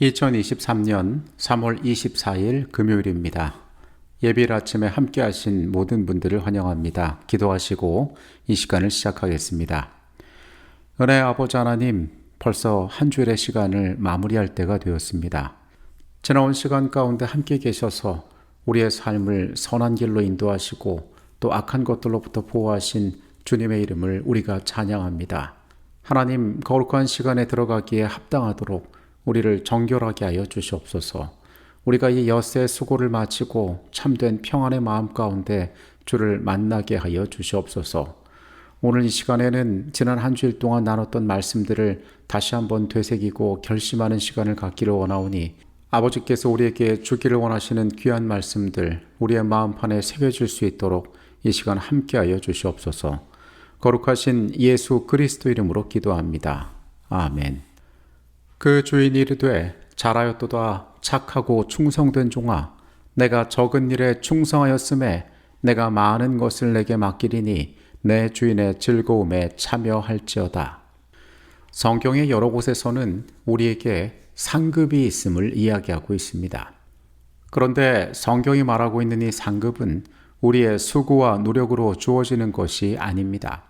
2023년 3월 24일 금요일입니다. 예bil 아침에 함께 하신 모든 분들을 환영합니다. 기도하시고 이 시간을 시작하겠습니다. 은혜 아버지 하나님, 벌써 한 주일의 시간을 마무리할 때가 되었습니다. 지나온 시간 가운데 함께 계셔서 우리의 삶을 선한 길로 인도하시고 또 악한 것들로부터 보호하신 주님의 이름을 우리가 찬양합니다. 하나님, 거룩한 시간에 들어가기에 합당하도록 우리를 정결하게 하여 주시옵소서. 우리가 이 엿새 수고를 마치고 참된 평안의 마음 가운데 주를 만나게 하여 주시옵소서. 오늘 이 시간에는 지난 한 주일 동안 나눴던 말씀들을 다시 한번 되새기고 결심하는 시간을 갖기를 원하오니 아버지께서 우리에게 주기를 원하시는 귀한 말씀들 우리의 마음판에 새겨질 수 있도록 이 시간 함께하여 주시옵소서. 거룩하신 예수 그리스도 이름으로 기도합니다. 아멘. 그 주인이 이르되 잘하였도다 착하고 충성된 종아 내가 적은 일에 충성하였음에 내가 많은 것을 내게 맡기리니 내 주인의 즐거움에 참여할지어다. 성경의 여러 곳에서는 우리에게 상급이 있음을 이야기하고 있습니다. 그런데 성경이 말하고 있는 이 상급은 우리의 수고와 노력으로 주어지는 것이 아닙니다.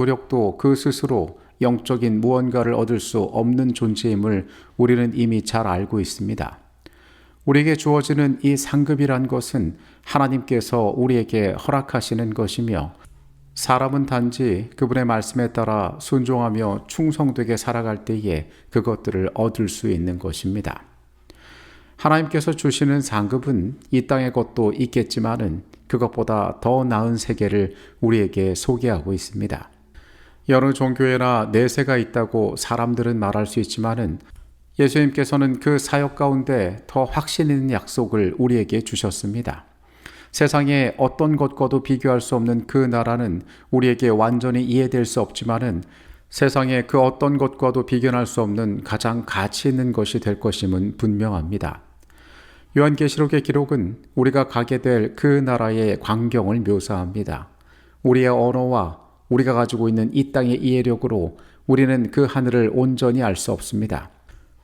노력도 그 스스로 영적인 무언가를 얻을 수 없는 존재임을 우리는 이미 잘 알고 있습니다. 우리에게 주어지는 이 상급이란 것은 하나님께서 우리에게 허락하시는 것이며 사람은 단지 그분의 말씀에 따라 순종하며 충성되게 살아갈 때에 그것들을 얻을 수 있는 것입니다. 하나님께서 주시는 상급은 이 땅의 것도 있겠지만은 그것보다 더 나은 세계를 우리에게 소개하고 있습니다. 여러 종교에나 내세가 있다고 사람들은 말할 수 있지만은 예수님께서는 그 사역 가운데 더 확신 있는 약속을 우리에게 주셨습니다. 세상에 어떤 것과도 비교할 수 없는 그 나라는 우리에게 완전히 이해될 수 없지만은 세상에 그 어떤 것과도 비견할 수 없는 가장 가치 있는 것이 될 것임은 분명합니다. 요한계시록의 기록은 우리가 가게 될 그 나라의 광경을 묘사합니다. 우리의 언어와 우리가 가지고 있는 이 땅의 이해력으로 우리는 그 하늘을 온전히 알 수 없습니다.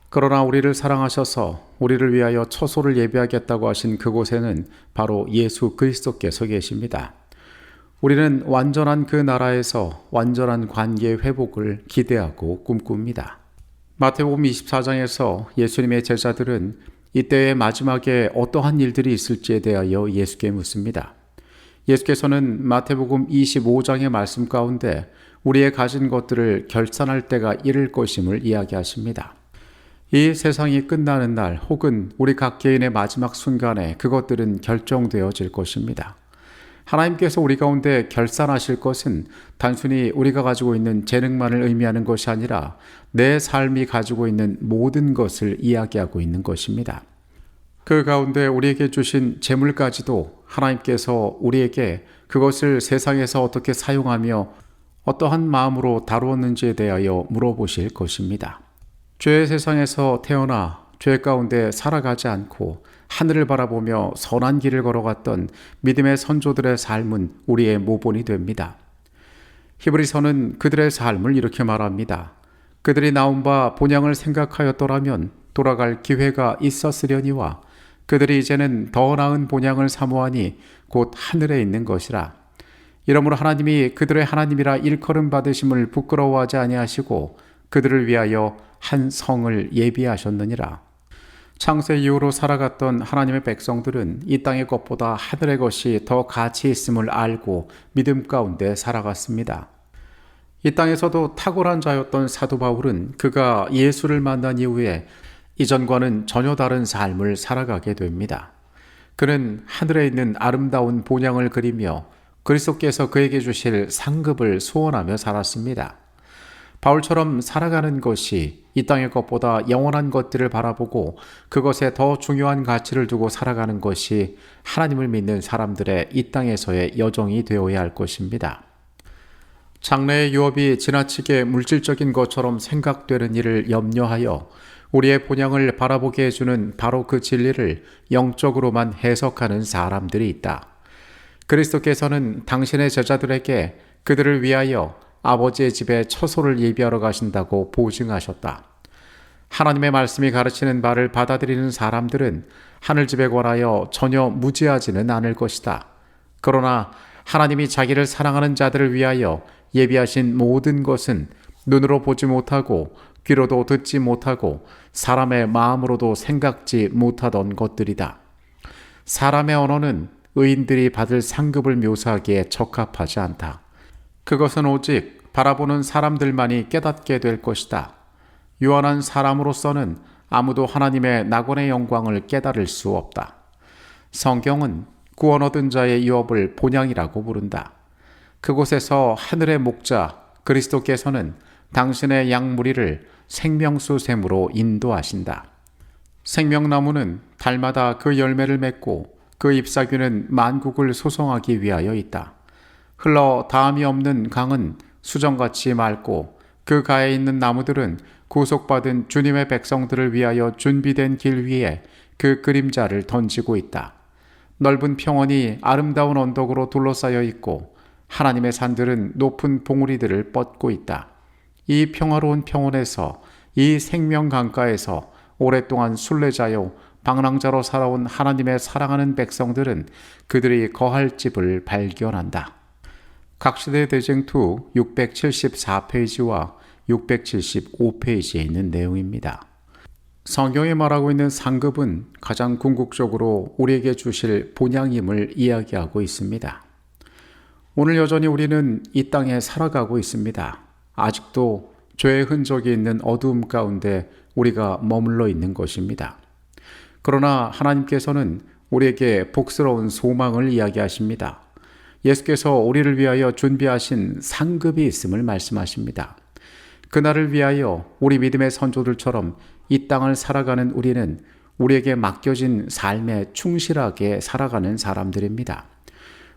그러나 우리를 사랑하셔서 우리를 위하여 처소를 예비하겠다고 하신 그곳에는 바로 예수 그리스도께서 계십니다. 우리는 완전한 그 나라에서 완전한 관계의 회복을 기대하고 꿈꿉니다. 마태복음 24장에서 예수님의 제자들은 이때의 마지막에 어떠한 일들이 있을지에 대하여 예수께 묻습니다. 예수께서는 마태복음 25장의 말씀 가운데 우리의 가진 것들을 결산할 때가 이를 것임을 이야기하십니다. 이 세상이 끝나는 날 혹은 우리 각 개인의 마지막 순간에 그것들은 결정되어질 것입니다. 하나님께서 우리 가운데 결산하실 것은 단순히 우리가 가지고 있는 재능만을 의미하는 것이 아니라 내 삶이 가지고 있는 모든 것을 이야기하고 있는 것입니다. 그 가운데 우리에게 주신 재물까지도 하나님께서 우리에게 그것을 세상에서 어떻게 사용하며 어떠한 마음으로 다루었는지에 대하여 물어보실 것입니다. 죄의 세상에서 태어나 죄 가운데 살아가지 않고 하늘을 바라보며 선한 길을 걸어갔던 믿음의 선조들의 삶은 우리의 모본이 됩니다. 히브리서는 그들의 삶을 이렇게 말합니다. 그들이 나온 바 본향을 생각하였더라면 돌아갈 기회가 있었으려니와 그들이 이제는 더 나은 본향을 사모하니 곧 하늘에 있는 것이라. 이러므로 하나님이 그들의 하나님이라 일컬음 받으심을 부끄러워하지 아니하시고 그들을 위하여 한 성을 예비하셨느니라. 창세 이후로 살아갔던 하나님의 백성들은 이 땅의 것보다 하늘의 것이 더 가치 있음을 알고 믿음 가운데 살아갔습니다. 이 땅에서도 탁월한 자였던 사도 바울은 그가 예수를 만난 이후에 이전과는 전혀 다른 삶을 살아가게 됩니다. 그는 하늘에 있는 아름다운 본향을 그리며 그리스도께서 그에게 주실 상급을 소원하며 살았습니다. 바울처럼 살아가는 것이 이 땅의 것보다 영원한 것들을 바라보고 그것에 더 중요한 가치를 두고 살아가는 것이 하나님을 믿는 사람들의 이 땅에서의 여정이 되어야 할 것입니다. 장래의 유업이 지나치게 물질적인 것처럼 생각되는 일을 염려하여 우리의 본향을 바라보게 해주는 바로 그 진리를 영적으로만 해석하는 사람들이 있다. 그리스도께서는 당신의 제자들에게 그들을 위하여 아버지의 집에 처소를 예비하러 가신다고 보증하셨다. 하나님의 말씀이 가르치는 바를 받아들이는 사람들은 하늘집에 관하여 전혀 무지하지는 않을 것이다. 그러나 하나님이 자기를 사랑하는 자들을 위하여 예비하신 모든 것은 눈으로 보지 못하고 귀로도 듣지 못하고 사람의 마음으로도 생각지 못하던 것들이다. 사람의 언어는 의인들이 받을 상급을 묘사하기에 적합하지 않다. 그것은 오직 바라보는 사람들만이 깨닫게 될 것이다. 유한한 사람으로서는 아무도 하나님의 낙원의 영광을 깨달을 수 없다. 성경은 구원 얻은 자의 유업을 본향이라고 부른다. 그곳에서 하늘의 목자 그리스도께서는 당신의 양무리를 생명수 샘으로 인도하신다. 생명나무는 달마다 그 열매를 맺고 그 잎사귀는 만국을 소송하기 위하여 있다. 흘러 다음이 없는 강은 수정같이 맑고 그 가에 있는 나무들은 구속받은 주님의 백성들을 위하여 준비된 길 위에 그 그림자를 던지고 있다. 넓은 평원이 아름다운 언덕으로 둘러싸여 있고 하나님의 산들은 높은 봉우리들을 뻗고 있다. 이 평화로운 평원에서 이 생명 강가에서 오랫동안 순례자요 방랑자로 살아온 하나님의 사랑하는 백성들은 그들이 거할 집을 발견한다. 각시대 대쟁투 674페이지와 675페이지에 있는 내용입니다. 성경에 말하고 있는 상급은 가장 궁극적으로 우리에게 주실 본향임을 이야기하고 있습니다. 오늘 여전히 우리는 이 땅에 살아가고 있습니다. 아직도 죄의 흔적이 있는 어두움 가운데 우리가 머물러 있는 것입니다. 그러나 하나님께서는 우리에게 복스러운 소망을 이야기하십니다. 예수께서 우리를 위하여 준비하신 상급이 있음을 말씀하십니다. 그날을 위하여 우리 믿음의 선조들처럼 이 땅을 살아가는 우리는 우리에게 맡겨진 삶에 충실하게 살아가는 사람들입니다.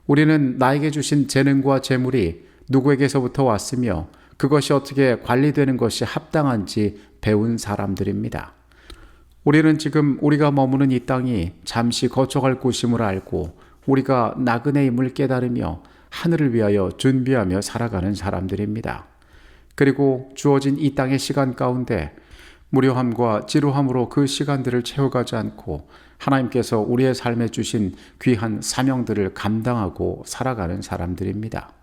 우리는 나에게 주신 재능과 재물이 누구에게서부터 왔으며 그것이 어떻게 관리되는 것이 합당한지 배운 사람들입니다. 우리는 지금 우리가 머무는 이 땅이 잠시 거쳐갈 곳임을 알고 우리가 나그네임을 깨달으며 하늘을 위하여 준비하며 살아가는 사람들입니다. 그리고 주어진 이 땅의 시간 가운데 무료함과 지루함으로 그 시간들을 채워가지 않고 하나님께서 우리의 삶에 주신 귀한 사명들을 감당하고 살아가는 사람들입니다.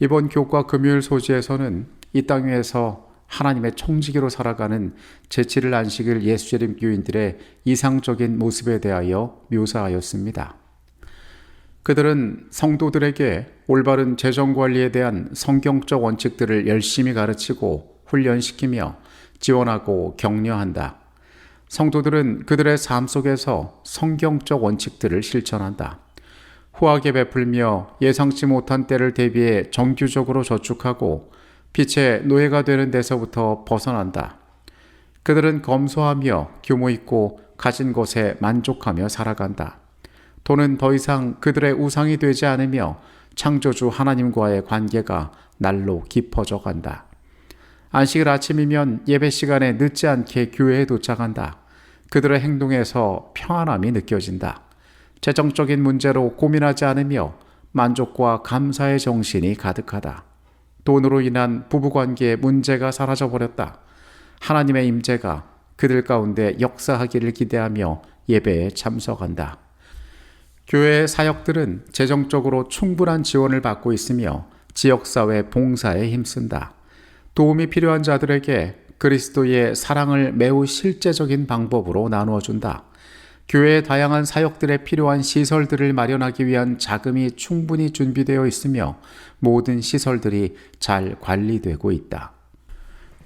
이번 교과 금요일 소지에서는 이 땅 위에서 하나님의 총지기로 살아가는 제7일 안식일 예수재림 교인들의 이상적인 모습에 대하여 묘사하였습니다. 그들은 성도들에게 올바른 재정 관리에 대한 성경적 원칙들을 열심히 가르치고 훈련시키며 지원하고 격려한다. 성도들은 그들의 삶 속에서 성경적 원칙들을 실천한다. 후하게 베풀며 예상치 못한 때를 대비해 정규적으로 저축하고 빛의 노예가 되는 데서부터 벗어난다. 그들은 검소하며 규모 있고 가진 것에 만족하며 살아간다. 돈은 더 이상 그들의 우상이 되지 않으며 창조주 하나님과의 관계가 날로 깊어져 간다. 안식일 아침이면 예배 시간에 늦지 않게 교회에 도착한다. 그들의 행동에서 평안함이 느껴진다. 재정적인 문제로 고민하지 않으며 만족과 감사의 정신이 가득하다. 돈으로 인한 부부관계의 문제가 사라져버렸다. 하나님의 임재가 그들 가운데 역사하기를 기대하며 예배에 참석한다. 교회의 사역들은 재정적으로 충분한 지원을 받고 있으며 지역사회 봉사에 힘쓴다. 도움이 필요한 자들에게 그리스도의 사랑을 매우 실제적인 방법으로 나누어 준다. 교회의 다양한 사역들에 필요한 시설들을 마련하기 위한 자금이 충분히 준비되어 있으며 모든 시설들이 잘 관리되고 있다.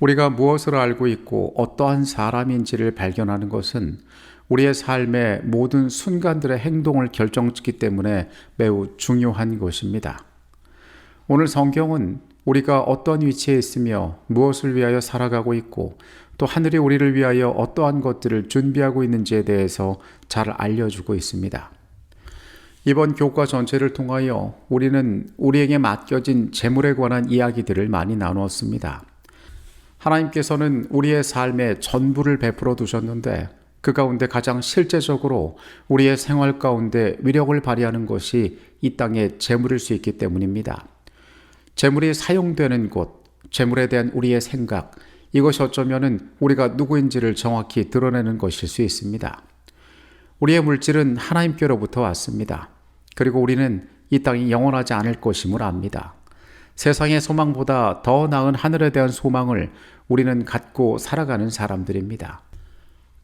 우리가 무엇을 알고 있고 어떠한 사람인지를 발견하는 것은 우리의 삶의 모든 순간들의 행동을 결정짓기 때문에 매우 중요한 것입니다. 오늘 성경은 우리가 어떤 위치에 있으며 무엇을 위하여 살아가고 있고 또 하늘이 우리를 위하여 어떠한 것들을 준비하고 있는지에 대해서 잘 알려주고 있습니다. 이번 교과 전체를 통하여 우리는 우리에게 맡겨진 재물에 관한 이야기들을 많이 나누었습니다. 하나님께서는 우리의 삶에 전부를 베풀어 두셨는데 그 가운데 가장 실제적으로 우리의 생활 가운데 위력을 발휘하는 것이 이 땅의 재물일 수 있기 때문입니다. 재물이 사용되는 곳, 재물에 대한 우리의 생각, 이것이 어쩌면은 우리가 누구인지를 정확히 드러내는 것일 수 있습니다. 우리의 물질은 하나님께로부터 왔습니다. 그리고 우리는 이 땅이 영원하지 않을 것임을 압니다. 세상의 소망보다 더 나은 하늘에 대한 소망을 우리는 갖고 살아가는 사람들입니다.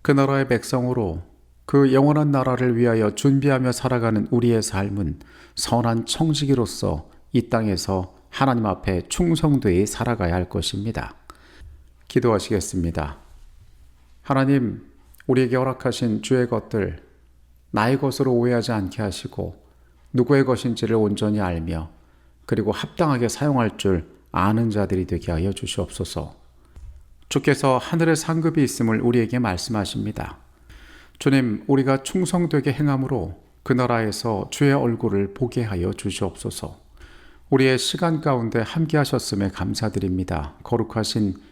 그 나라의 백성으로 그 영원한 나라를 위하여 준비하며 살아가는 우리의 삶은 선한 청지기로서 이 땅에서 하나님 앞에 충성되이 살아가야 할 것입니다. 기도하시겠습니다. 하나님, 우리에게 허락하신 주의 것들, 나의 것으로 오해하지 않게 하시고, 누구의 것인지를 온전히 알며, 그리고 합당하게 사용할 줄 아는 자들이 되게 하여 주시옵소서. 주께서 하늘의 상급이 있음을 우리에게 말씀하십니다. 주님, 우리가 충성되게 행함으로 그 나라에서 주의 얼굴을 보게 하여 주시옵소서. 우리의 시간 가운데 함께 하셨음에 감사드립니다. 거룩하신